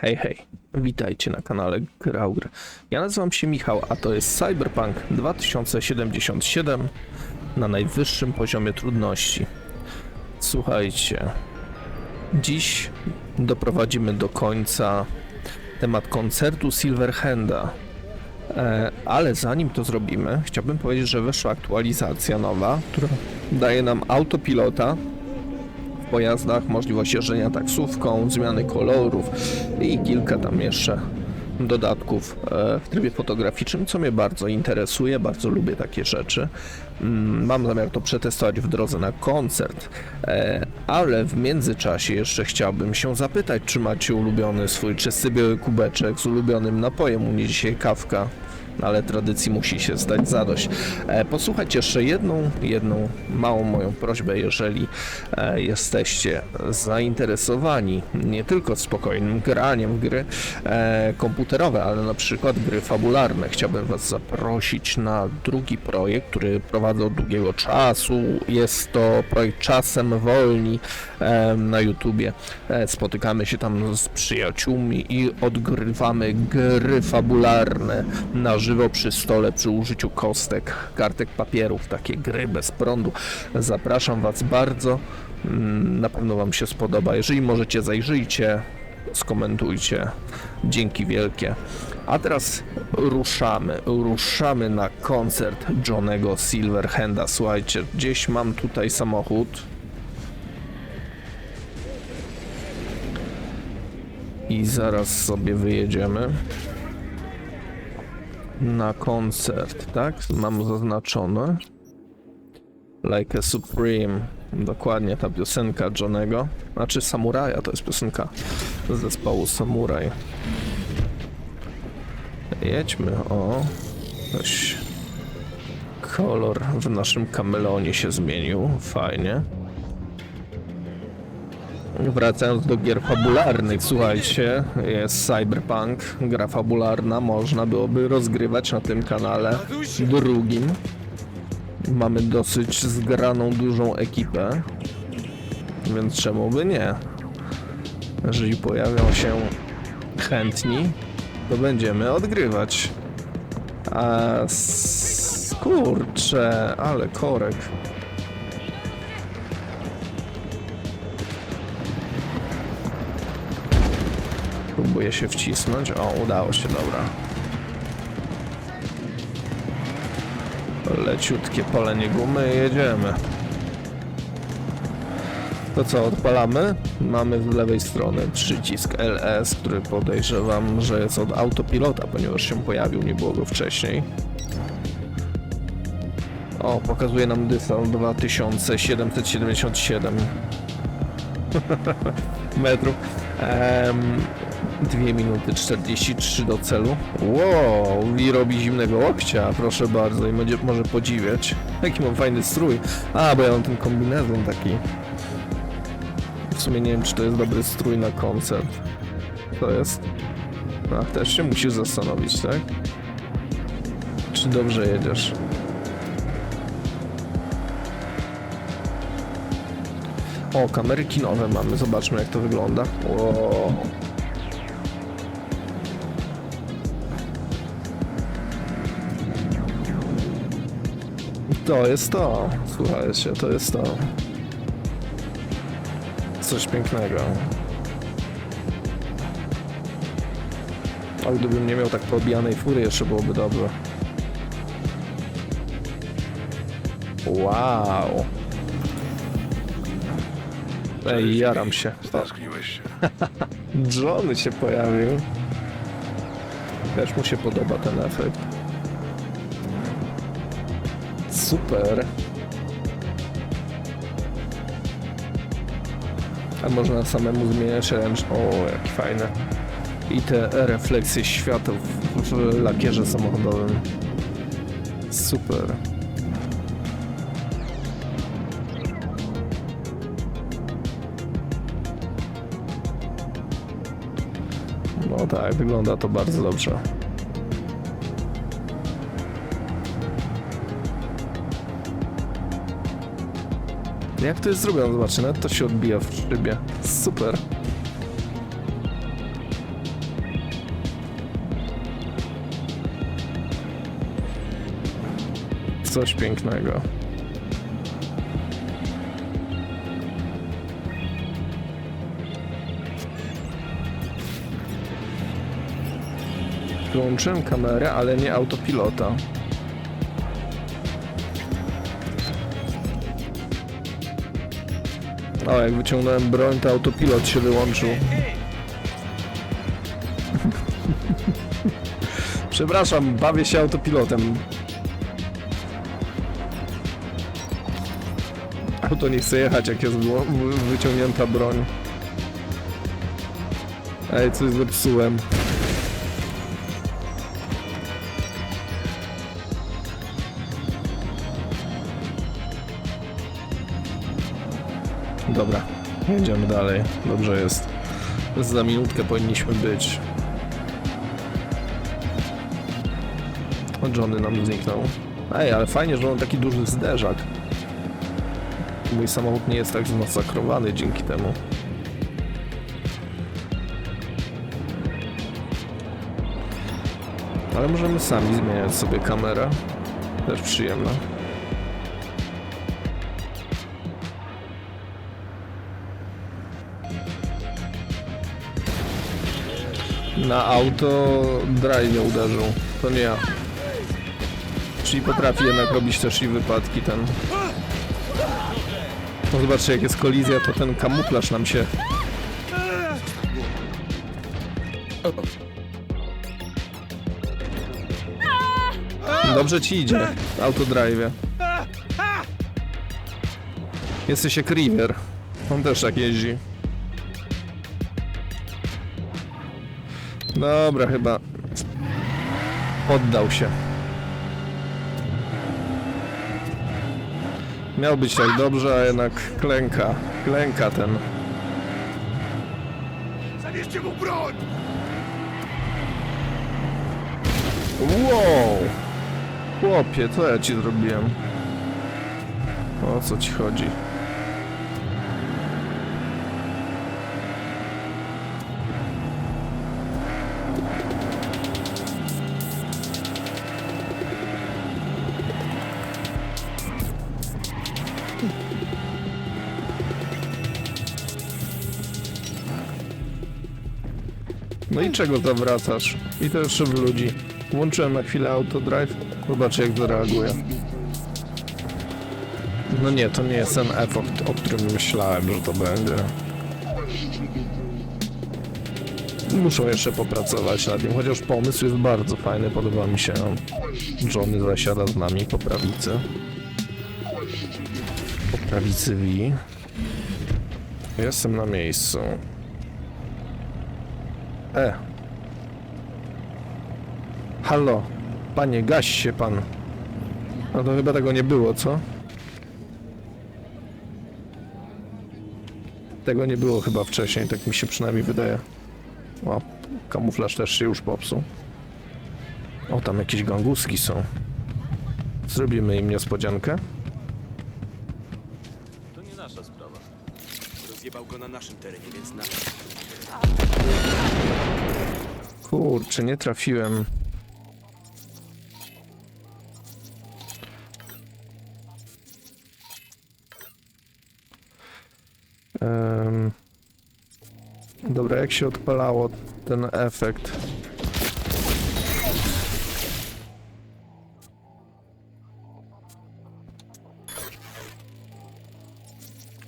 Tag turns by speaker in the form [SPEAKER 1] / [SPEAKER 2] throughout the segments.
[SPEAKER 1] Hej, hej, witajcie na kanale Graugr. Ja nazywam się Michał, a to jest Cyberpunk 2077 na najwyższym poziomie trudności. Słuchajcie, dziś doprowadzimy do końca temat koncertu Silverhanda. E, ale zanim to zrobimy, chciałbym powiedzieć, że wyszła aktualizacja nowa, która daje nam autopilota pojazdach, możliwość jeżdżenia taksówką, zmiany kolorów i kilka tam jeszcze dodatków e, w trybie fotograficznym, co mnie bardzo interesuje, bardzo lubię takie rzeczy. Mm, Mam zamiar to przetestować w drodze na koncert, e, ale w międzyczasie jeszcze chciałbym się zapytać, czy macie ulubiony swój czysty biały kubeczek z ulubionym napojem, u mnie dzisiaj kawka, ale tradycji musi się zdać zadość. E, Posłuchajcie jeszcze jedną, jedną małą moją prośbę, jeżeli e, jesteście zainteresowani nie tylko spokojnym graniem gry e, komputerowe, ale na przykład gry fabularne. Chciałbym Was zaprosić na drugi projekt, który prowadzę od długiego czasu. Jest to projekt Czasem Wolni na YouTubie. Spotykamy się tam z przyjaciółmi i odgrywamy gry fabularne na żywo przy stole przy użyciu kostek, kartek papierów, takie gry bez prądu. Zapraszam Was bardzo. Mm, Na pewno Wam się spodoba. Jeżeli możecie, zajrzyjcie, skomentujcie. Dzięki wielkie. A teraz ruszamy. Ruszamy na koncert Johnego Silverhanda. Słuchajcie, gdzieś mam tutaj samochód. I zaraz sobie wyjedziemy na koncert, tak? Mam zaznaczone. Like a Supreme. Dokładnie ta piosenka Johnego. Znaczy Samuraja, to jest piosenka z zespołu Samuraj. Jedźmy, o. Coś. Kolor w naszym kamelonie się zmienił. Fajnie. Wracając do gier fabularnych, słuchajcie, jest Cyberpunk, gra fabularna, można byłoby rozgrywać na tym kanale drugim. Mamy dosyć zgraną, dużą ekipę, więc czemu by nie? Jeżeli pojawią się chętni, to będziemy odgrywać. A kurczę, ale korek. Próbuję się wcisnąć. O, udało się, dobra. Leciutkie palenie gumy, jedziemy. To co, odpalamy? Mamy z lewej strony przycisk LS, który podejrzewam, że jest od autopilota, ponieważ się pojawił, nie było go wcześniej. O, pokazuje nam dystans 2777 metrów. 2 minuty 43 do celu. Wow, i robi zimnego łokcia, proszę bardzo, i będzie, może podziwiać. Jaki mam fajny strój. A, bo ja mam ten kombinezon taki. W sumie nie wiem, czy to jest dobry strój na koncert. To jest. A, też się musisz zastanowić, tak? Czy dobrze jedziesz? O, kamery kinowe mamy, zobaczmy jak to wygląda. Wow. To jest to, słuchajcie, to jest to. Coś pięknego. A gdybym nie miał tak pobijanej fury, jeszcze byłoby dobrze. Wow. Ej, jaram się.
[SPEAKER 2] Stęskniłeś się.
[SPEAKER 1] Johnny się pojawił. Też mu się podoba ten efekt. Super. A można samemu zmieniać ręcz. O, jaki fajny. I te refleksje światła w, w lakierze samochodowym. Super. No tak, wygląda to bardzo dobrze. Jak to jest zrobione? Zobaczcie, nawet to się odbija w szybie. Super. Coś pięknego. Wyłączyłem kamerę, ale nie autopilota. O, jak wyciągnąłem broń, to autopilot się wyłączył. Przepraszam, bawię się autopilotem. Auto nie chce jechać, jak jest wyciągnięta broń. Ej, coś zepsułem. Dalej. Dobrze jest. Za minutkę powinniśmy być. O, Johnny nam zniknął. Ej, ale fajnie, że mam taki duży zderzak. Mój samochód nie jest tak zmasakrowany dzięki temu. Ale możemy sami zmieniać sobie kamerę. Też przyjemne. Na auto drive nie uderzył. To nie ja. Czyli potrafi jednak robić też i wypadki ten. No zobaczcie, jak jest kolizja, to ten kamuflaż nam się... Dobrze ci idzie, w autodrive. Jesteś jak River. On też tak jeździ. Dobra, chyba poddał się. Miał być tak dobrze, a jednak klęka. Klęka ten.
[SPEAKER 2] Zabierzcie mu broń!
[SPEAKER 1] Wow! Chłopie, co ja ci zrobiłem? O co ci chodzi? No i czego zawracasz? I to jeszcze w ludzi. Włączyłem na chwilę autodrive. Zobaczę jak zareaguje. No nie, to nie jest ten efekt, o którym myślałem, że to będzie. Muszą jeszcze popracować nad nim, chociaż pomysł jest bardzo fajny, podoba mi się. Johnny zasiada z nami po prawicy. Po prawicy V. Jestem na miejscu. E. Halo. Panie, gaś się pan. No to chyba tego nie było, co? Tego nie było chyba wcześniej, tak mi się przynajmniej wydaje. O, kamuflaż też się już popsuł. O, tam jakieś ganguski są. Zrobimy im niespodziankę.
[SPEAKER 2] To nie nasza sprawa. Rozjebał go na naszym terenie, więc na...
[SPEAKER 1] Kurczę, nie trafiłem. Em, Dobra, jak się odpalało ten efekt?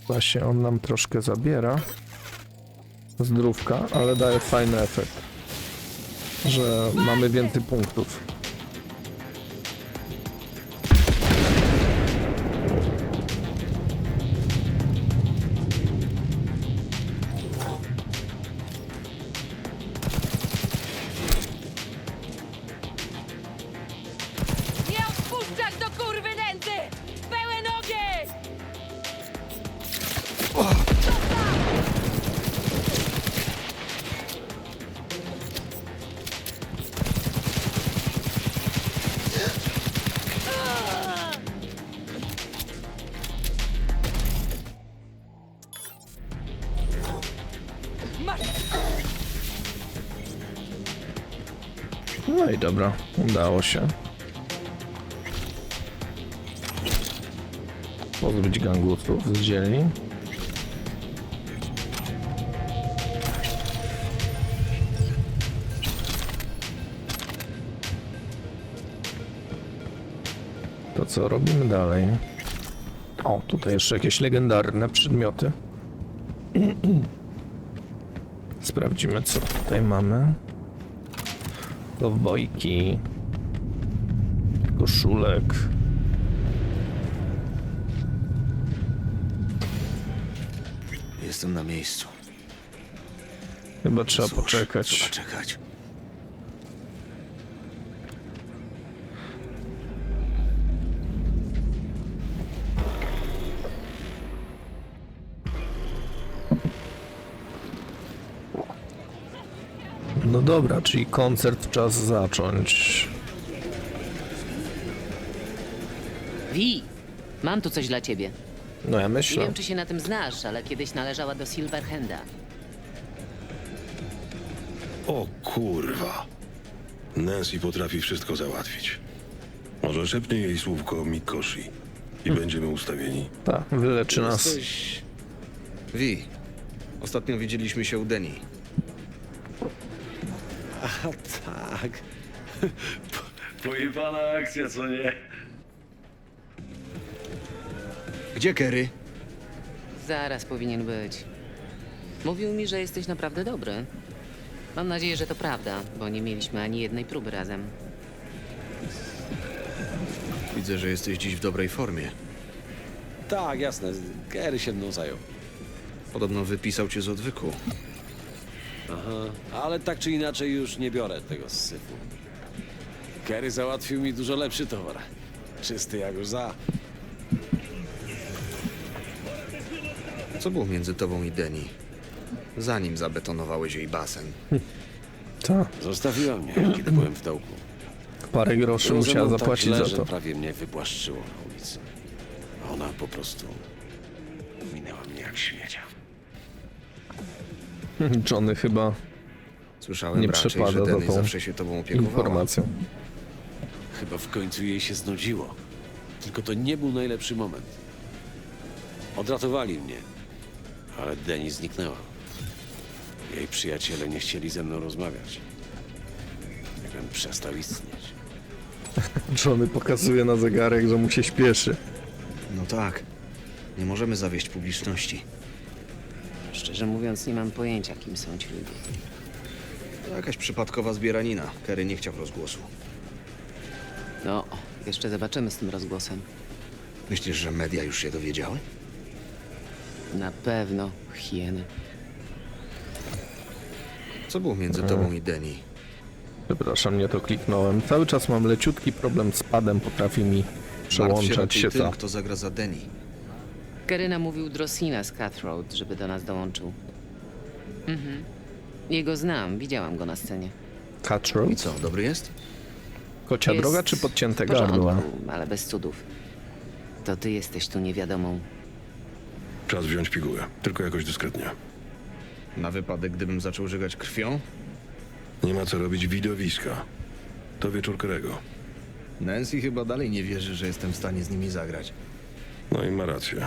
[SPEAKER 1] Właśnie on nam troszkę zabiera zdrówka, ale daje fajny efekt że mamy więcej punktów. No i dobra, udało się. Pozbyć gangusów z dzielni. To co robimy dalej? O, tutaj jeszcze jakieś legendarne przedmioty. Sprawdzimy co tutaj mamy. Kowbojki. Koszulek.
[SPEAKER 3] Jestem na miejscu.
[SPEAKER 1] Chyba trzeba
[SPEAKER 3] Cóż,
[SPEAKER 1] poczekać.
[SPEAKER 3] Trzeba czekać.
[SPEAKER 1] No dobra, czyli koncert czas zacząć.
[SPEAKER 4] Wi, mam tu coś dla ciebie.
[SPEAKER 1] No ja
[SPEAKER 4] Nie
[SPEAKER 1] myślę.
[SPEAKER 4] wiem, czy się na tym znasz, ale kiedyś należała do Silverhanda.
[SPEAKER 5] O kurwa. Nancy potrafi wszystko załatwić. Może szepnie jej słówko Mikoshi i będziemy ustawieni.
[SPEAKER 1] Tak, wyleczy nas.
[SPEAKER 3] Jesteś... Wi, ostatnio widzieliśmy się u Deni.
[SPEAKER 5] A tak. Pojebana akcja, co nie?
[SPEAKER 3] Gdzie Kerry?
[SPEAKER 4] Zaraz powinien być. Mówił mi, że jesteś naprawdę dobry. Mam nadzieję, że to prawda, bo nie mieliśmy ani jednej próby razem.
[SPEAKER 3] Widzę, że jesteś dziś w dobrej formie.
[SPEAKER 6] Tak, jasne. Gary się mną zajął.
[SPEAKER 3] Podobno wypisał cię z odwyku.
[SPEAKER 6] Aha. Ale tak czy inaczej już nie biorę tego syfu. Gary załatwił mi dużo lepszy towar. Czysty jak łza.
[SPEAKER 3] Co było między tobą i Deni? Zanim zabetonowałeś jej basen.
[SPEAKER 1] Tak,
[SPEAKER 6] Zostawiła mnie, kiedy byłem w dołku.
[SPEAKER 1] parę groszy
[SPEAKER 6] Było ze
[SPEAKER 1] musiała
[SPEAKER 6] mną tak
[SPEAKER 1] zapłacić
[SPEAKER 6] źle,
[SPEAKER 1] za
[SPEAKER 6] że
[SPEAKER 1] to.
[SPEAKER 6] prawie mnie wypłaszczyło na ulicy. Ona po prostu minęła mnie jak śmiecia.
[SPEAKER 1] Johnny chyba
[SPEAKER 3] Słyszałem
[SPEAKER 1] Nie
[SPEAKER 3] raczej,
[SPEAKER 1] przepada
[SPEAKER 3] że
[SPEAKER 1] za
[SPEAKER 3] Deni
[SPEAKER 1] tą
[SPEAKER 3] zawsze się tobą opiekowała.
[SPEAKER 1] informacją.
[SPEAKER 6] Chyba w końcu jej się znudziło. Tylko to nie był najlepszy moment. Odratowali mnie, ale Deni zniknęła. Jej przyjaciele nie chcieli ze mną rozmawiać. Jakbym przestał istnieć.
[SPEAKER 1] Johnny pokazuje na zegarek, że mu się śpieszy.
[SPEAKER 3] No tak. Nie możemy zawieść publiczności.
[SPEAKER 4] Szczerze mówiąc, nie mam pojęcia, kim są ci ludzie.
[SPEAKER 3] To jakaś przypadkowa zbieranina. Kerry nie chciał rozgłosu.
[SPEAKER 4] No, jeszcze zobaczymy z tym rozgłosem.
[SPEAKER 3] Myślisz, że media już się dowiedziały?
[SPEAKER 4] Na pewno, hieny.
[SPEAKER 3] Co było między tobą i Deni?
[SPEAKER 1] Przepraszam, nie to kliknąłem. Cały czas mam leciutki problem z padem, potrafi mi przełączać
[SPEAKER 3] raczej
[SPEAKER 1] się
[SPEAKER 3] tym,
[SPEAKER 1] to.
[SPEAKER 3] kto zagra za Deni.
[SPEAKER 4] Keryna mówił Drosina z Cutthroat, żeby do nas dołączył. Mhm. Jego znam, widziałam go na scenie.
[SPEAKER 3] I
[SPEAKER 1] Cutthroat?
[SPEAKER 3] co, dobry jest?
[SPEAKER 1] Kocia
[SPEAKER 4] Jest
[SPEAKER 1] droga czy podcięte
[SPEAKER 4] w porządku,
[SPEAKER 1] gardła?
[SPEAKER 4] ale bez cudów. To ty jesteś tu niewiadomą.
[SPEAKER 5] Czas wziąć pigułę, tylko jakoś dyskretnie.
[SPEAKER 3] Na wypadek, gdybym zaczął żygać krwią?
[SPEAKER 5] Nie ma co robić widowiska. To wieczór Kerego.
[SPEAKER 3] Nancy chyba dalej nie wierzy, że jestem w stanie z nimi zagrać.
[SPEAKER 5] No i ma rację.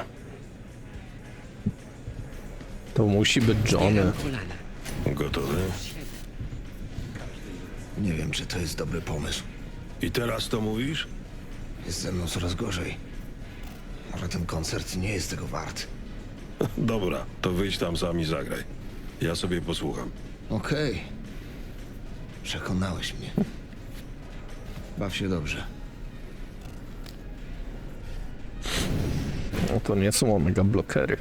[SPEAKER 1] To musi być Johnny.
[SPEAKER 5] Gotowy?
[SPEAKER 3] Nie wiem, czy to jest dobry pomysł.
[SPEAKER 5] I teraz to mówisz?
[SPEAKER 3] Jest ze mną coraz gorzej. Może ten koncert nie jest tego wart.
[SPEAKER 5] Dobra, to wyjdź tam sam i zagraj. Ja sobie posłucham.
[SPEAKER 3] Okej. Przekonałeś mnie. Baw się dobrze.
[SPEAKER 1] No to nie są omega blokery.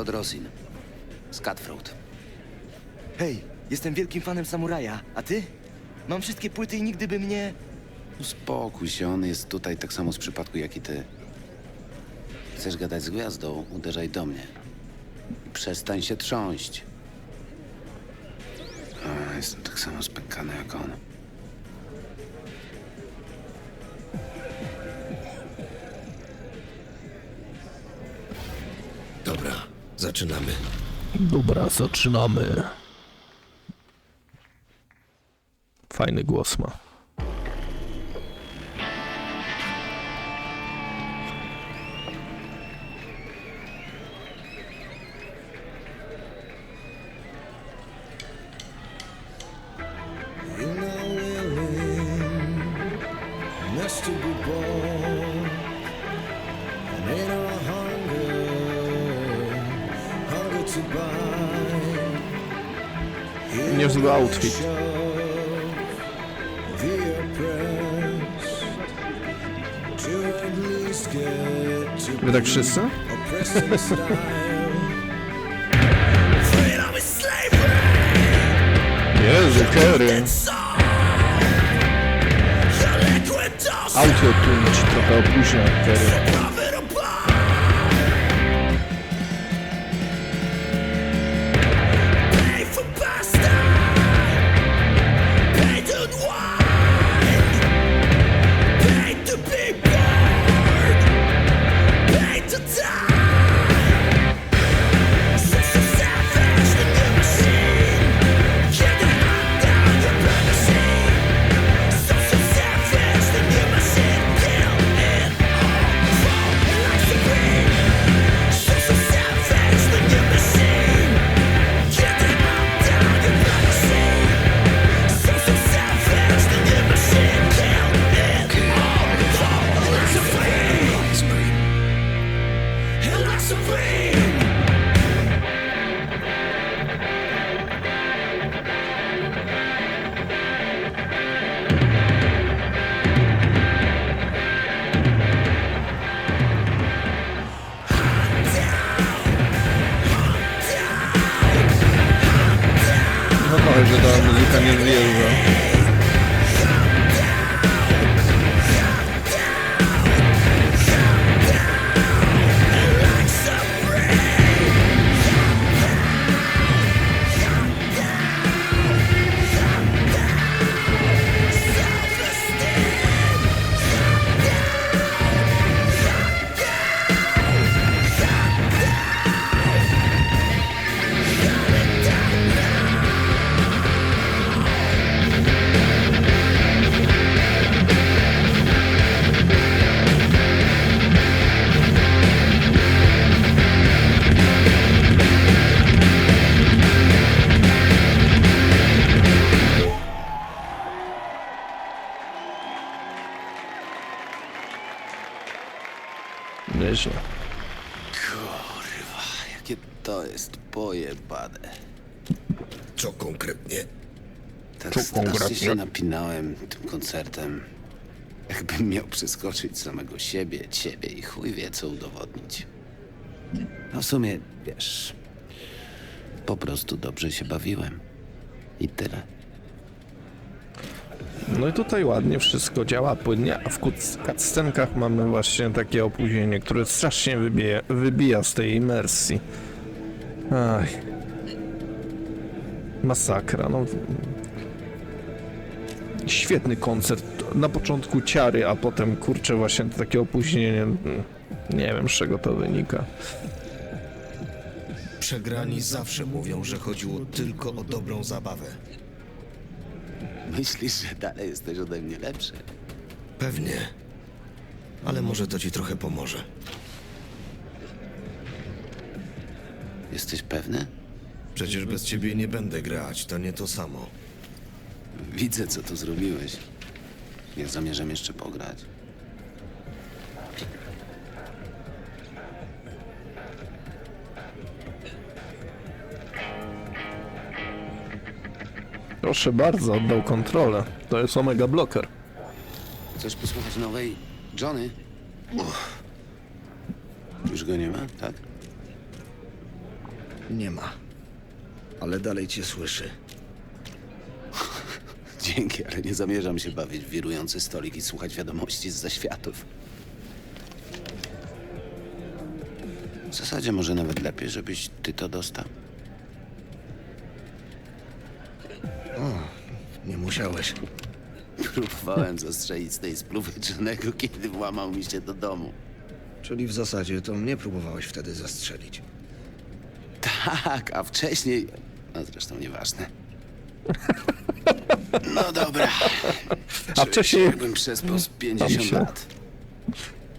[SPEAKER 7] Jesteś. To Drosin. Z Cutthroat. Hej, jestem wielkim fanem samuraja, a ty? Mam wszystkie płyty i nigdy by mnie...
[SPEAKER 8] Uspokój się, on jest tutaj tak samo z przypadku jak i ty. Chcesz gadać z gwiazdą? Uderzaj do mnie. I przestań się trząść. A, jestem tak samo spękany jak on.
[SPEAKER 3] Zaczynamy.
[SPEAKER 1] Dobra, zaczynamy. Fajny głos ma. Niezły outfit. Wy tak wszyscy? Jezu, Kerry. Autotune ci trochę opóźnia, Kerry. No to, że ta muzyka nie wjeżdża. Nieźle.
[SPEAKER 8] Kurwa, jakie to jest pojebane.
[SPEAKER 3] Co konkretnie?
[SPEAKER 8] Tak
[SPEAKER 1] Co
[SPEAKER 8] strasznie
[SPEAKER 1] konkretnie?
[SPEAKER 8] się napinałem tym koncertem. Jakbym miał przeskoczyć samego siebie, ciebie i chuj wie co udowodnić. No w sumie, wiesz, po prostu dobrze się bawiłem. I tyle.
[SPEAKER 1] No i tutaj ładnie wszystko działa płynnie, a w cuts- cutscenkach mamy właśnie takie opóźnienie, które strasznie wybija, wybija z tej imersji. Aj. Masakra, no. Świetny koncert. Na początku ciary, a potem kurczę właśnie takie opóźnienie. Nie wiem z czego to wynika.
[SPEAKER 3] Przegrani zawsze mówią, że chodziło tylko o dobrą zabawę.
[SPEAKER 8] Myślisz, że dalej jesteś ode mnie lepszy?
[SPEAKER 3] Pewnie. Ale może to ci trochę pomoże.
[SPEAKER 8] Jesteś pewny?
[SPEAKER 3] Przecież bez ciebie nie będę grać, to nie to samo.
[SPEAKER 8] Widzę, co tu zrobiłeś. Ja zamierzam jeszcze pograć.
[SPEAKER 1] Proszę bardzo, oddał kontrolę. To jest Omega Blocker.
[SPEAKER 8] Chcesz posłuchać nowej Johnny? Już go nie ma, tak?
[SPEAKER 3] Nie ma. ale dalej cię słyszy.
[SPEAKER 8] Dzięki, ale nie zamierzam się bawić w wirujący stolik i słuchać wiadomości z zaświatów. W zasadzie może nawet lepiej, żebyś ty to dostał.
[SPEAKER 3] Musiałeś.
[SPEAKER 8] Próbowałem zastrzelić z tej spluwy Johnego, kiedy włamał mi się do domu.
[SPEAKER 3] Czyli w zasadzie to mnie próbowałeś wtedy zastrzelić.
[SPEAKER 8] Tak, a wcześniej... No zresztą nieważne. No dobra.
[SPEAKER 1] A
[SPEAKER 8] Czuję
[SPEAKER 1] wcześniej-
[SPEAKER 8] się, Jakbym przespał z 50
[SPEAKER 1] się.
[SPEAKER 8] lat.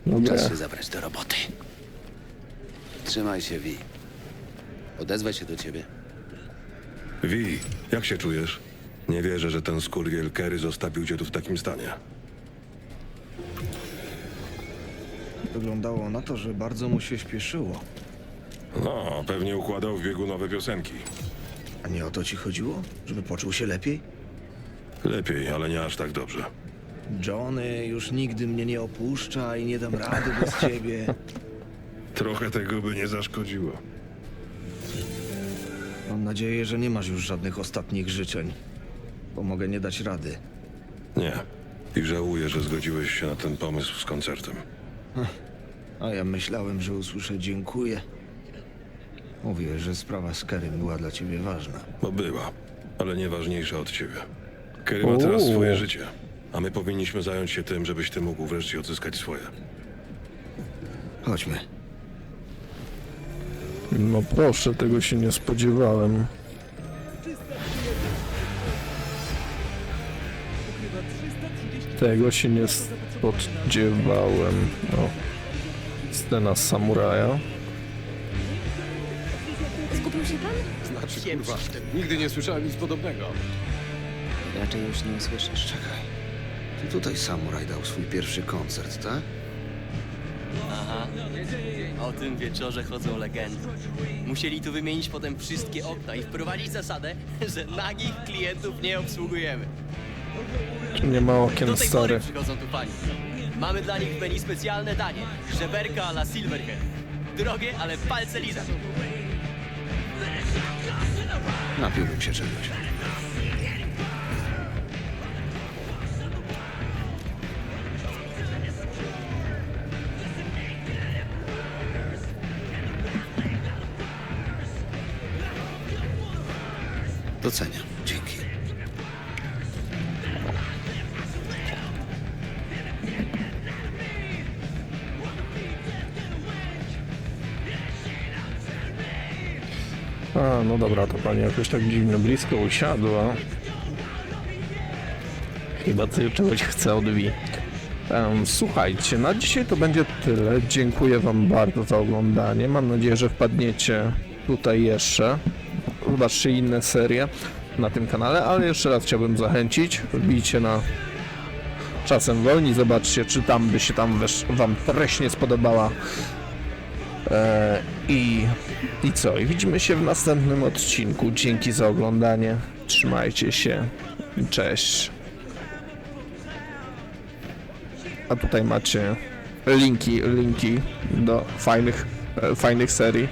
[SPEAKER 1] Dobra.
[SPEAKER 8] Czas się zabrać do roboty. Trzymaj się, Wi. Odezwę się do ciebie.
[SPEAKER 5] Wi, jak się czujesz? Nie wierzę, że ten skurwiel Kerry zostawił cię tu w takim stanie.
[SPEAKER 3] Wyglądało na to, że bardzo mu się śpieszyło.
[SPEAKER 5] No, pewnie układał w biegu nowe piosenki.
[SPEAKER 3] A nie o to ci chodziło? Żeby poczuł się lepiej?
[SPEAKER 5] Lepiej, ale nie aż tak dobrze.
[SPEAKER 3] Johnny już nigdy mnie nie opuszcza i nie dam rady bez ciebie.
[SPEAKER 5] Trochę tego by nie zaszkodziło.
[SPEAKER 3] Mam nadzieję, że nie masz już żadnych ostatnich życzeń. Bo mogę nie dać rady.
[SPEAKER 5] Nie. I żałuję, że zgodziłeś się na ten pomysł z koncertem.
[SPEAKER 3] A ja myślałem, że usłyszę dziękuję. Mówię, że sprawa z Kerem była dla ciebie ważna.
[SPEAKER 5] Bo była, ale nie ważniejsza od ciebie. Kerry ma teraz
[SPEAKER 1] Uuu.
[SPEAKER 5] swoje życie, a my powinniśmy zająć się tym, żebyś ty mógł wreszcie odzyskać swoje.
[SPEAKER 3] Chodźmy.
[SPEAKER 1] No proszę, tego się nie spodziewałem. Tego się nie spodziewałem. No. Scena z samuraja.
[SPEAKER 9] Zgubił się pan?
[SPEAKER 6] Znaczy, kurwa, nigdy nie słyszałem nic podobnego.
[SPEAKER 4] Raczej już nie usłyszysz.
[SPEAKER 3] Czekaj. To tutaj Samuraj dał swój pierwszy koncert, tak?
[SPEAKER 10] O tym wieczorze chodzą legendy. Musieli tu wymienić potem wszystkie okna i wprowadzić zasadę, że nagich klientów nie obsługujemy.
[SPEAKER 1] Nie ma okien
[SPEAKER 10] Do tej pory
[SPEAKER 1] stary.
[SPEAKER 10] przychodzą tu pani. Mamy dla nich w menu specjalne danie. Żeberka a la Silverhead. Drogie, ale palce lizać.
[SPEAKER 3] Napiłbym się czegoś.
[SPEAKER 8] Doceniam.
[SPEAKER 1] A, no dobra, to pani jakoś tak dziwnie blisko usiadła. Chyba czegoś chce od Wi. Em, słuchajcie, na dzisiaj to będzie tyle. Dziękuję wam bardzo za oglądanie. Mam nadzieję, że wpadniecie tutaj jeszcze. Zobaczcie inne serie na tym kanale, ale jeszcze raz chciałbym zachęcić. Wbijcie na czasem wolni, zobaczcie, czy tam by się tam wam treść nie spodobała. E, I, I co? I widzimy się w następnym odcinku. Dzięki za oglądanie. Trzymajcie się. Cześć. A tutaj macie linki, linki do fajnych, e, fajnych serii.